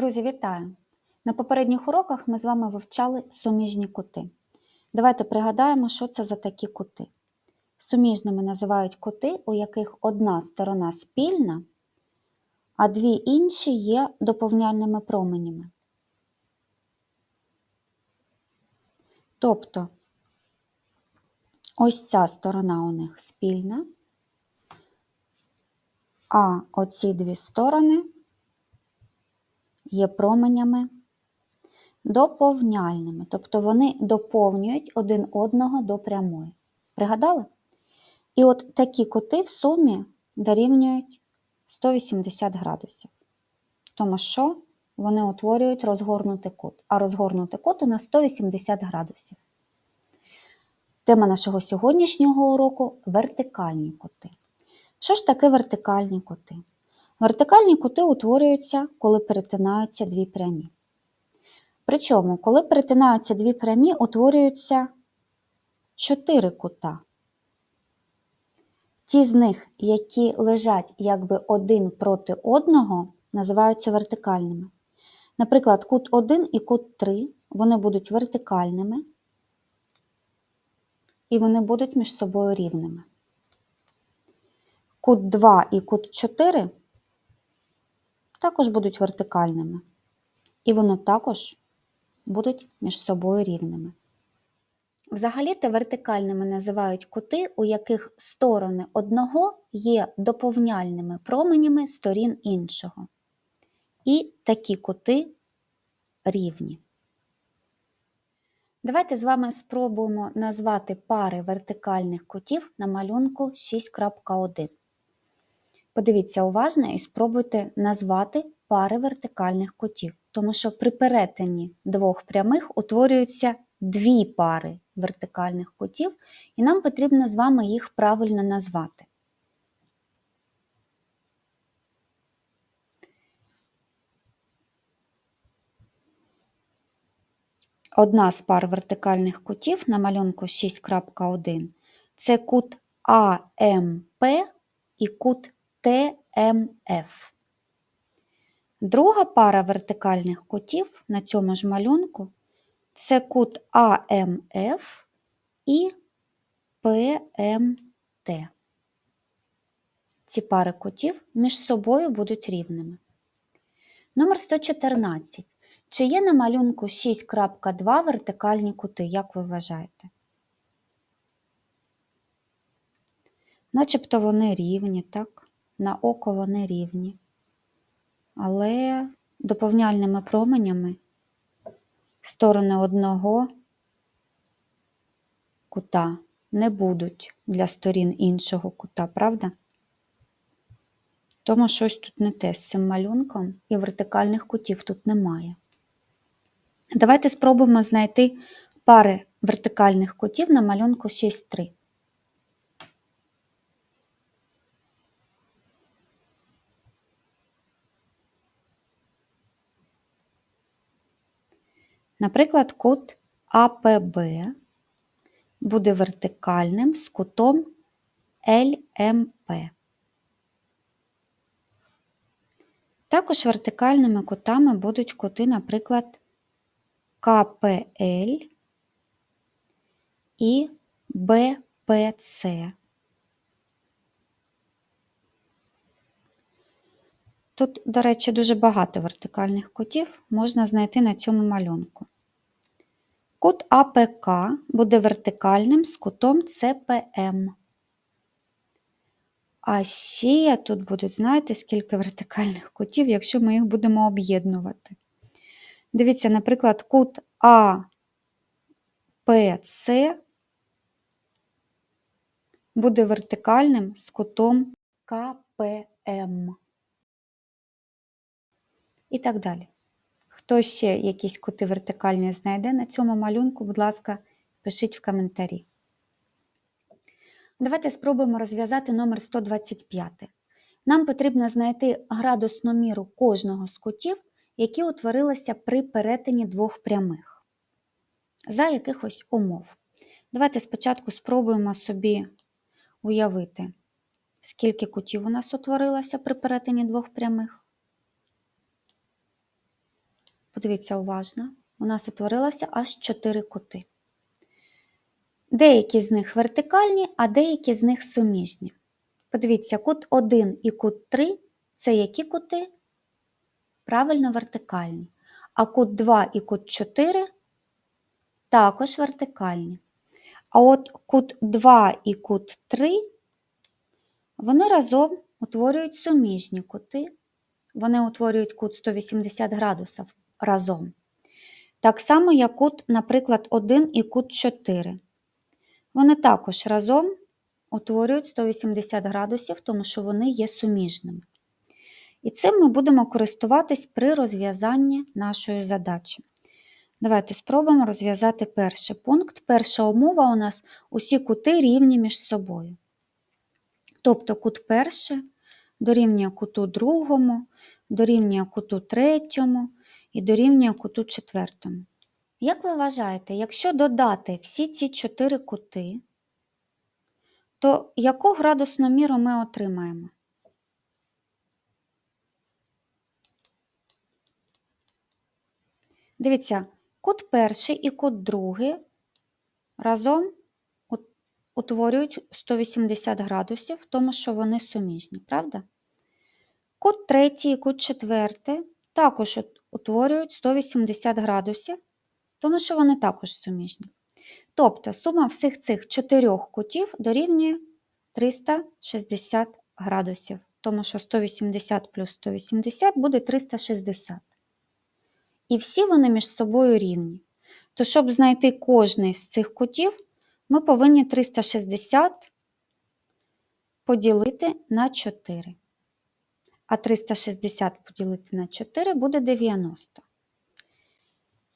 Друзі, вітаю! На попередніх уроках ми з вами вивчали суміжні кути. Давайте пригадаємо, що це за такі кути. Суміжними називають кути, у яких одна сторона спільна, а дві інші є доповняльними променями. Тобто, ось ця сторона у них спільна, а оці дві сторони є променями доповняльними, тобто вони доповнюють один одного до прямої. Пригадали? І от такі кути в сумі дорівнюють 180 градусів. Тому що вони утворюють розгорнутий кут, а розгорнутий кут у нас 180 градусів. Тема нашого сьогоднішнього уроку вертикальні кути. Що ж таке вертикальні кути? Вертикальні кути утворюються, коли перетинаються дві прямі. Причому, коли перетинаються дві прямі, утворюються чотири кута. Ті з них, які лежать якби один проти одного, називаються вертикальними. Наприклад, кут 1 і кут 3 вони будуть вертикальними і вони будуть між собою рівними. Кут 2 і кут 4 також будуть вертикальними, і вони також будуть між собою рівними. Взагалі-то вертикальними називають кути, у яких сторони одного є доповняльними променями сторін іншого. І такі кути рівні. Давайте з вами спробуємо назвати пари вертикальних кутів на малюнку 6.1. Подивіться уважно і спробуйте назвати пари вертикальних кутів, тому що при перетині двох прямих утворюються дві пари вертикальних кутів, і нам потрібно з вами їх правильно назвати. Одна з пар вертикальних кутів на малюнку 6.1 це кут АМП і кут ТМФ. Друга пара вертикальних кутів на цьому ж малюнку це кут АМФ і ПМТ. Ці пари кутів між собою будуть рівними. Номер 114. Чи є на малюнку 6.2 вертикальні кути, як ви вважаєте? Начебто вони рівні, так? На око вони рівні. Але доповняльними променями сторони одного кута не будуть для сторін іншого кута, правда? Тому щось тут не те з цим малюнком і вертикальних кутів тут немає. Давайте спробуємо знайти пари вертикальних кутів на малюнку 6,3. Наприклад, кут АПБ буде вертикальним з кутом ЛМП. Також вертикальними кутами будуть кути, наприклад, КПЛ і БПЦ. Тут, до речі, дуже багато вертикальних кутів можна знайти на цьому малюнку. Кут АПК буде вертикальним з кутом ЦПМ. А ще тут будуть, знаєте, скільки вертикальних кутів, якщо ми їх будемо об'єднувати. Дивіться, наприклад, кут АПЦ буде вертикальним з кутом КПМ. І так далі. Хто ще якісь кути вертикальні знайде на цьому малюнку, будь ласка, пишіть в коментарі. Давайте спробуємо розв'язати номер 125. Нам потрібно знайти градусну міру кожного з кутів, які утворилися при перетині двох прямих. За якихось умов. Давайте спочатку спробуємо собі уявити, скільки кутів у нас утворилося при перетині двох прямих. Подивіться уважно, у нас утворилося аж 4 кути. Деякі з них вертикальні, а деякі з них суміжні. Подивіться, кут 1 і кут 3 це які кути? Правильно вертикальні. А кут 2 і кут 4 також вертикальні. А от кут 2 і кут 3 вони разом утворюють суміжні кути. Вони утворюють кут 180 градусів разом. Так само, як кут, наприклад, 1 і кут 4. Вони також разом утворюють 180 градусів, тому що вони є суміжними. І цим ми будемо користуватись при розв'язанні нашої задачі. Давайте спробуємо розв'язати перший пункт. Перша умова у нас усі кути рівні між собою. Тобто кут перший дорівнює куту другому, дорівнює куту третьому і дорівнює куту четвертому. Як ви вважаєте, якщо додати всі ці чотири кути, то яку градусну міру ми отримаємо? Дивіться, кут перший і кут другий разом утворюють 180 градусів, тому що вони суміжні, правда? Кут третій і кут четвертий також утворюють 180 градусів, тому що вони також суміжні. Тобто сума всіх цих чотирьох кутів дорівнює 360 градусів, тому що 180 плюс 180 буде 360. І всі вони між собою рівні. То, щоб знайти кожний з цих кутів, ми повинні 360 поділити на 4. А 360 поділити на 4 буде 90.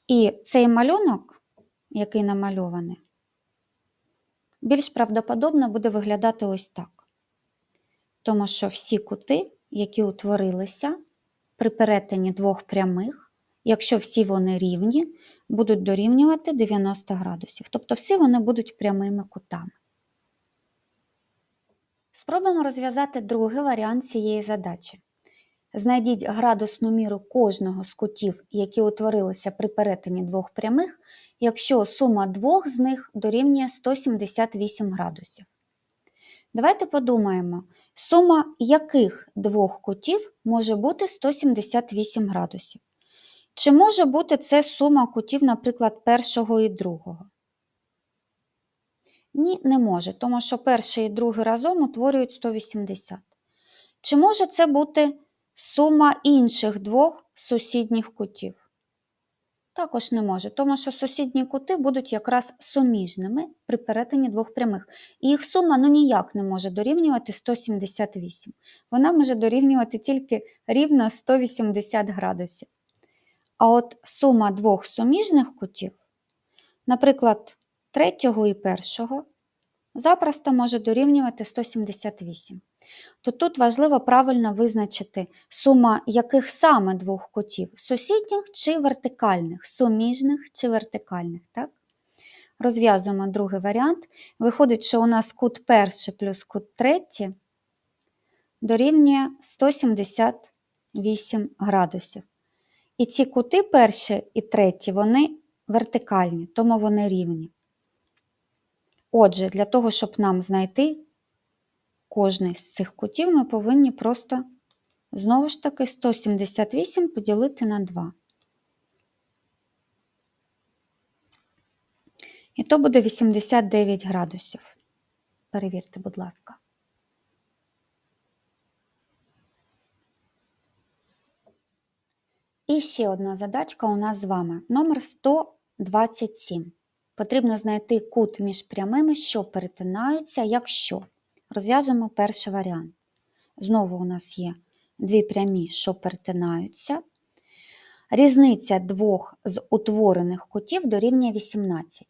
І цей малюнок, який намальований, більш правдоподобно буде виглядати ось так. Тому що всі кути, які утворилися при перетині двох прямих, якщо всі вони рівні, будуть дорівнювати 90 градусів. Тобто всі вони будуть прямими кутами. Спробуємо розв'язати другий варіант цієї задачі. Знайдіть градусну міру кожного з кутів, які утворилися при перетині двох прямих, якщо сума двох з них дорівнює 178 градусів. Давайте подумаємо, сума яких двох кутів може бути 178 градусів. Чи може бути це сума кутів, наприклад, першого і другого? Ні, не може, тому що перший і другий разом утворюють 180. Чи може це бути сума інших двох сусідніх кутів? Також не може, тому що сусідні кути будуть якраз суміжними при перетині двох прямих. І їх сума ну, ніяк не може дорівнювати 178. Вона може дорівнювати тільки рівно 180 градусів. А от сума двох суміжних кутів, наприклад, третього і першого, запросто може дорівнювати 178. То тут важливо правильно визначити сума яких саме двох кутів сусідніх чи вертикальних, суміжних чи вертикальних. Так? Розв'язуємо другий варіант. Виходить, що у нас кут перший плюс кут третій дорівнює 178 градусів. І ці кути перші і треті, вони вертикальні, тому вони рівні. Отже, для того, щоб нам знайти кожний з цих кутів, ми повинні просто, знову ж таки, 178 поділити на 2. І то буде 89 градусів. Перевірте, будь ласка. І ще одна задачка у нас з вами. Номер 127. Потрібно знайти кут між прямими, що перетинаються, якщо. Розв'яжемо перший варіант. Знову у нас є дві прямі, що перетинаються. Різниця двох з утворених кутів дорівнює 18.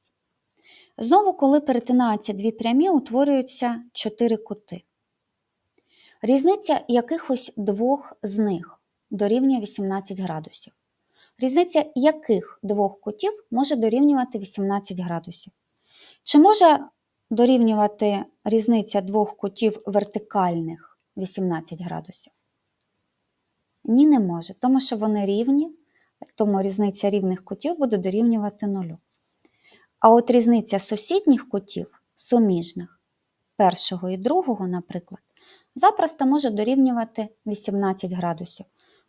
Знову, коли перетинаються дві прямі, утворюються чотири кути. Різниця якихось двох з них дорівнює 18 градусів. Різниця яких двох кутів може дорівнювати 18 градусів? Чи може дорівнювати різниця двох кутів вертикальних 18 градусів? Ні, не може, тому що вони рівні, тому різниця рівних кутів буде дорівнювати нулю. А от різниця сусідніх кутів, суміжних, першого і другого, наприклад, запросто може дорівнювати 18 градусів,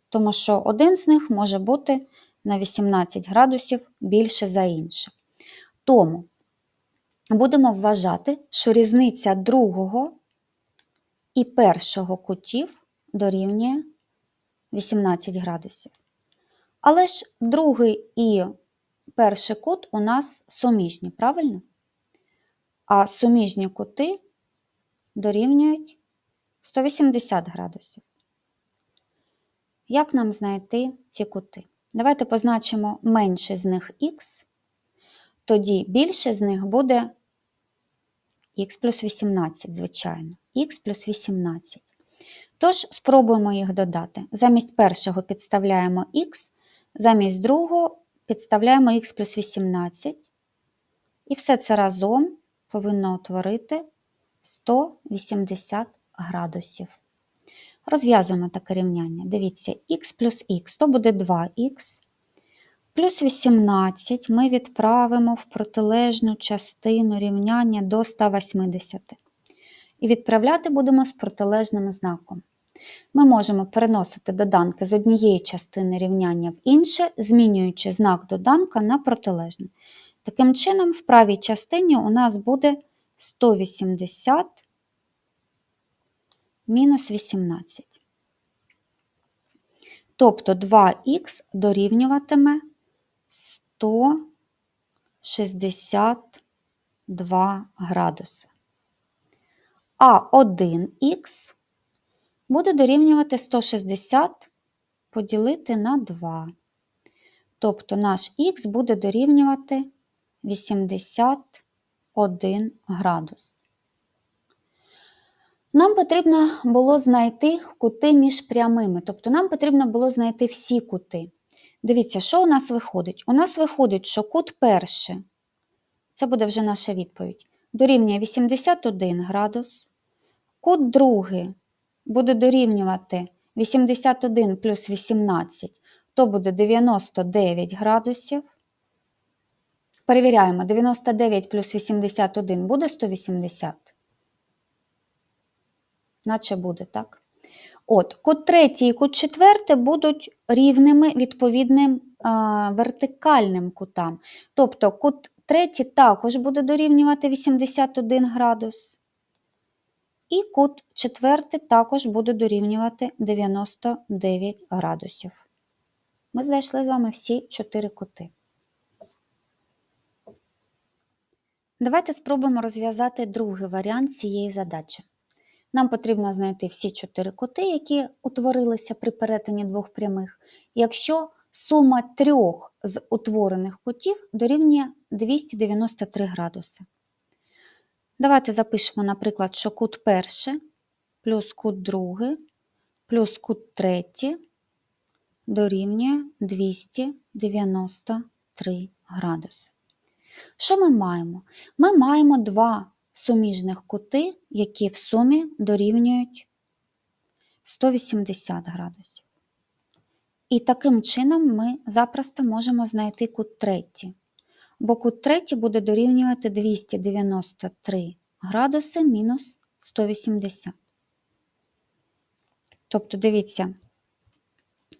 тому що один з них може бути на 18 градусів більше за інше. Тому будемо вважати, що різниця другого і першого кутів дорівнює 18 градусів. Але ж другий і перший кут у нас суміжні, правильно? А суміжні кути дорівнюють 180 градусів. Як нам знайти ці кути? Давайте позначимо менше з них х, тоді більше з них буде х плюс 18, звичайно, х плюс 18. Тож спробуємо їх додати. Замість першого підставляємо х, замість другого підставляємо х плюс 18. І все це разом повинно утворити 180 градусів. Розв'язуємо таке рівняння. Дивіться, х плюс х, то буде 2х. Плюс 18 ми відправимо в протилежну частину рівняння до 180. І відправляти будемо з протилежним знаком. Ми можемо переносити доданки з однієї частини рівняння в інше, змінюючи знак доданка на протилежний. Таким чином, в правій частині у нас буде 180 мінус 18. Тобто 2х дорівнюватиме 162 градуси. А 1х буде дорівнювати 160 поділити на 2. Тобто наш х буде дорівнювати 81 градус. Нам потрібно було знайти кути між прямими, тобто нам потрібно було знайти всі кути. Дивіться, що у нас виходить? У нас виходить, що кут перший, це буде вже наша відповідь, дорівнює 81 градус. Кут другий буде дорівнювати 81 плюс 18, то буде 99 градусів. Перевіряємо, 99 плюс 81 буде 180? Наче буде, так? От, кут третій і кут четвертий будуть рівними відповідним а, вертикальним кутам. Тобто кут третій також буде дорівнювати 81 градус. І кут четвертий також буде дорівнювати 99 градусів. Ми знайшли з вами всі чотири кути. Давайте спробуємо розв'язати другий варіант цієї задачі. Нам потрібно знайти всі чотири кути, які утворилися при перетині двох прямих, якщо сума трьох з утворених кутів дорівнює 293 градуси. Давайте запишемо, наприклад, що кут перший плюс кут другий плюс кут третій дорівнює 293 градуси. Що ми маємо? Ми маємо два суміжних кути, які в сумі дорівнюють 180 градусів. І таким чином ми запросто можемо знайти кут третій, бо кут третій буде дорівнювати 293 градуси мінус 180. Тобто, дивіться,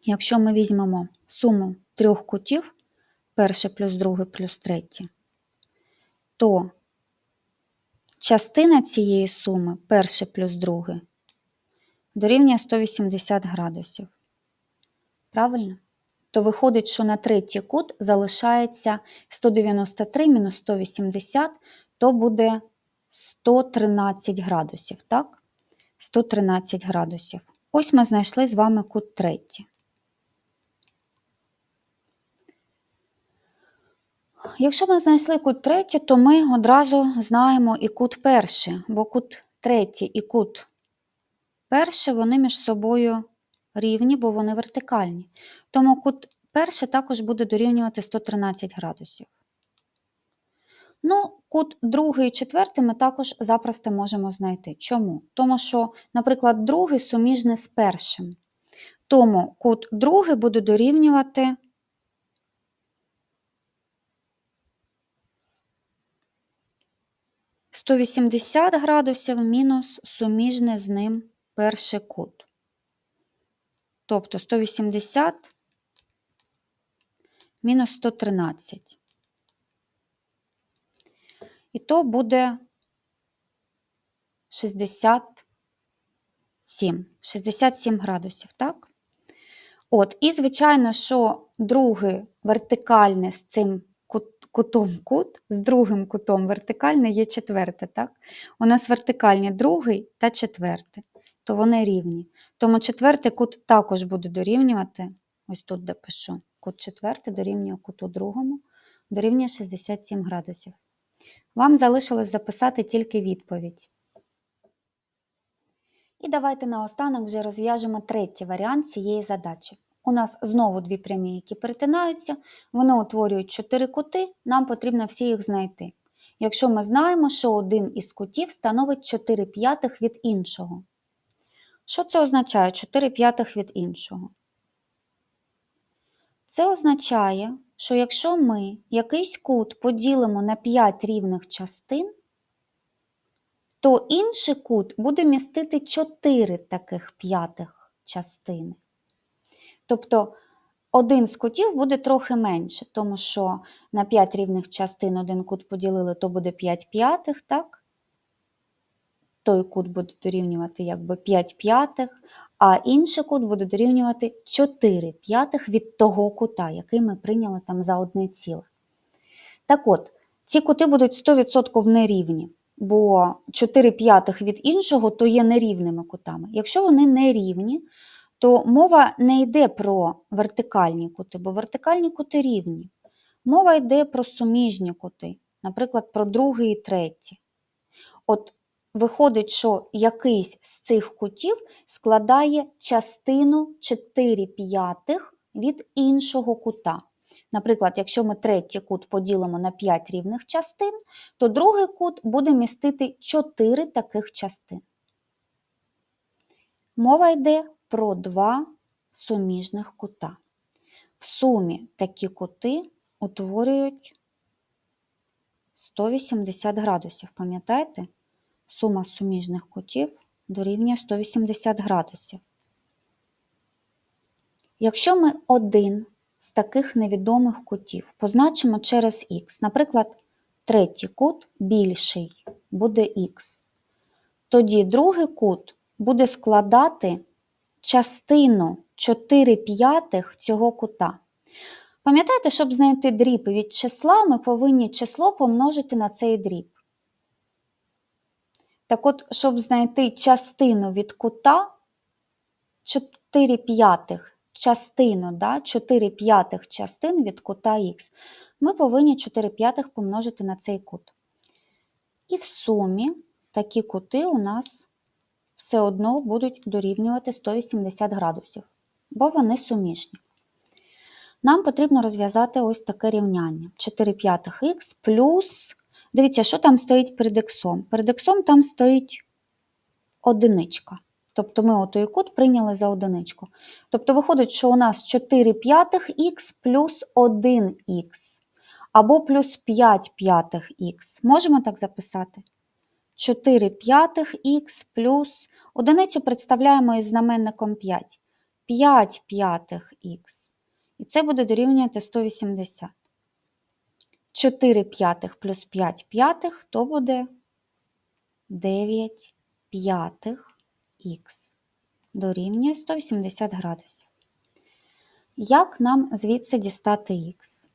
якщо ми візьмемо суму трьох кутів, перший плюс другий плюс третій, то частина цієї суми, перший плюс другий, дорівнює 180 градусів. Правильно? То виходить, що на третій кут залишається 193 мінус 180, то буде 113 градусів, так? 113 градусів. Ось ми знайшли з вами кут третій. Якщо ми знайшли кут третій, то ми одразу знаємо і кут перший, бо кут третій і кут перший, вони між собою рівні, бо вони вертикальні. Тому кут перший також буде дорівнювати 113 градусів. Ну, кут другий і четвертий ми також запросто можемо знайти. Чому? Тому що, наприклад, другий суміжний з першим. Тому кут другий буде дорівнювати 180 градусів мінус суміжний з ним перший кут. Тобто 180 мінус 113. І то буде 67. 67 градусів, так? От, і, звичайно, що другий вертикальний з цим кутом кут, з другим кутом вертикальний є четверте, так? У нас вертикальні другий та четвертий, то вони рівні. Тому четвертий кут також буде дорівнювати, ось тут де пишу, кут четвертий дорівнює куту другому, дорівнює 67 градусів. Вам залишилось записати тільки відповідь. І давайте наостанок вже розв'яжемо третій варіант цієї задачі. У нас знову дві прямі, які перетинаються, вони утворюють чотири кути, нам потрібно всі їх знайти. Якщо ми знаємо, що один із кутів становить 4 п'ятих від іншого. Що це означає 4 п'ятих від іншого? Це означає, що якщо ми якийсь кут поділимо на 5 рівних частин, то інший кут буде містити 4 таких п'ятих частини. Тобто один з кутів буде трохи менше, тому що на 5 рівних частин один кут поділили, то буде 5 п'ятих, так? Той кут буде дорівнювати якби 5 п'ятих, а інший кут буде дорівнювати 4 п'ятих від того кута, який ми прийняли там за одне ціле. Так от, ці кути будуть 100% нерівні, бо 4 п'ятих від іншого то є нерівними кутами. Якщо вони нерівні, то мова не йде про вертикальні кути, бо вертикальні кути рівні. Мова йде про суміжні кути, наприклад, про другий і третій. От виходить, що якийсь з цих кутів складає частину 4 п'ятих від іншого кута. Наприклад, якщо ми третій кут поділимо на 5 рівних частин, то другий кут буде містити 4 таких частин. Мова йде про два суміжних кута. В сумі такі кути утворюють 180 градусів. Пам'ятаєте? Сума суміжних кутів дорівнює 180 градусів. Якщо ми один з таких невідомих кутів позначимо через х, наприклад, третій кут більший буде х, тоді другий кут буде складати частину 4 п'ятих цього кута. Пам'ятаєте, щоб знайти дріб від числа, ми повинні число помножити на цей дріб. Так от, щоб знайти частину від кута 4 п'ятих частину, да, 4 п'ятих частин від кута х, ми повинні 4 п'ятих помножити на цей кут. І в сумі такі кути у нас все одно будуть дорівнювати 180 градусів, бо вони суміжні. Нам потрібно розв'язати ось таке рівняння. 4 п'ятих х плюс. Дивіться, що там стоїть перед іксом. Перед іксом там стоїть одиничка. Тобто ми отой кут прийняли за одиничку. Тобто виходить, що у нас 4 п'ятих х плюс 1х. Або плюс 5 п'ятих х. Можемо так записати? 4 п'ятих х плюс одиницю представляємо із знаменником 5. 5 п'ятих х. І це буде дорівнювати 180. 4 п'ятих плюс 5 п'ятих, то буде 9 п'ятих х. Дорівнює 180 градусів. Як нам звідси дістати х?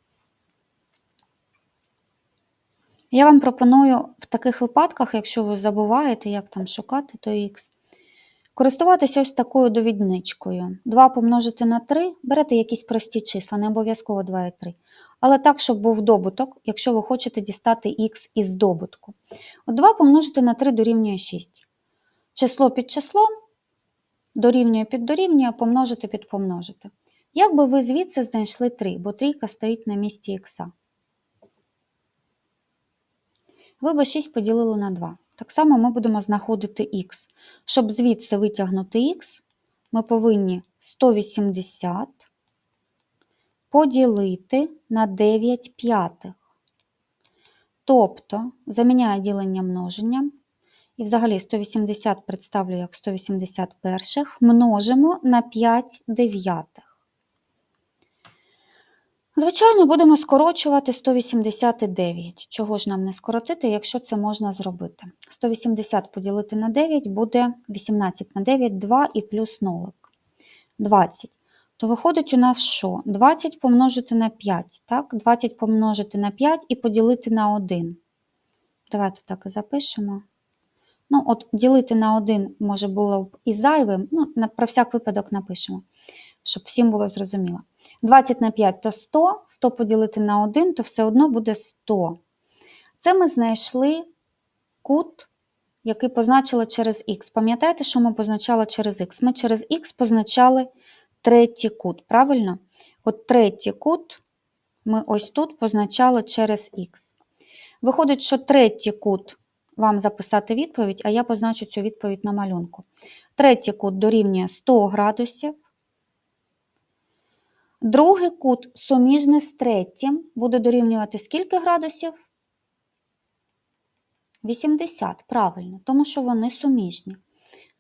Я вам пропоную в таких випадках, якщо ви забуваєте, як там шукати, то х, користуватися ось такою довідничкою. 2 помножити на 3, берете якісь прості числа, не обов'язково 2 і 3. Але так, щоб був добуток, якщо ви хочете дістати х із добутку. От 2 помножити на 3 дорівнює 6. Число під числом дорівнює під дорівнює, помножити під помножити. Як би ви звідси знайшли 3, бо трійка стоїть на місці х? Ви би 6 поділили на 2. Так само ми будемо знаходити х. Щоб звідси витягнути х, ми повинні 180 поділити на 9 п'ятих. Тобто заміняю ділення множенням. І взагалі 180 представлю як 180 перших. Множимо на 5 дев'ятих. Звичайно, будемо скорочувати 189. Чого ж нам не скоротити, якщо це можна зробити? 180 поділити на 9 буде 18 на 9, 2 і плюс нолик. 20. То виходить у нас що? 20 помножити на 5, так? 20 помножити на 5 і поділити на 1. Давайте так і запишемо. Ну, от ділити на 1 може було б і зайвим, ну, про всяк випадок напишемо, щоб всім було зрозуміло. 20 на 5 то 100, 100 поділити на 1, то все одно буде 100. Це ми знайшли кут, який позначили через х. Пам'ятаєте, що ми позначали через х? Ми через х позначали третій кут, правильно? От третій кут ми ось тут позначали через х. Виходить, що третій кут вам записати відповідь, а я позначу цю відповідь на малюнку. Третій кут дорівнює 100 градусів. Другий кут суміжний з третім буде дорівнювати скільки градусів? 80, правильно, тому що вони суміжні.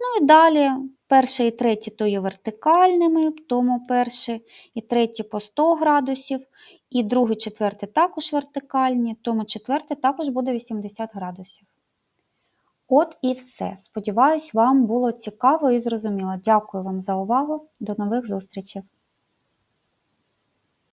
Ну і далі перший і третій то є вертикальними, тому перший і третій по 100 градусів, і другий, четвертий також вертикальні, тому четвертий також буде 80 градусів. От і все. Сподіваюсь, вам було цікаво і зрозуміло. Дякую вам за увагу. До нових зустрічей!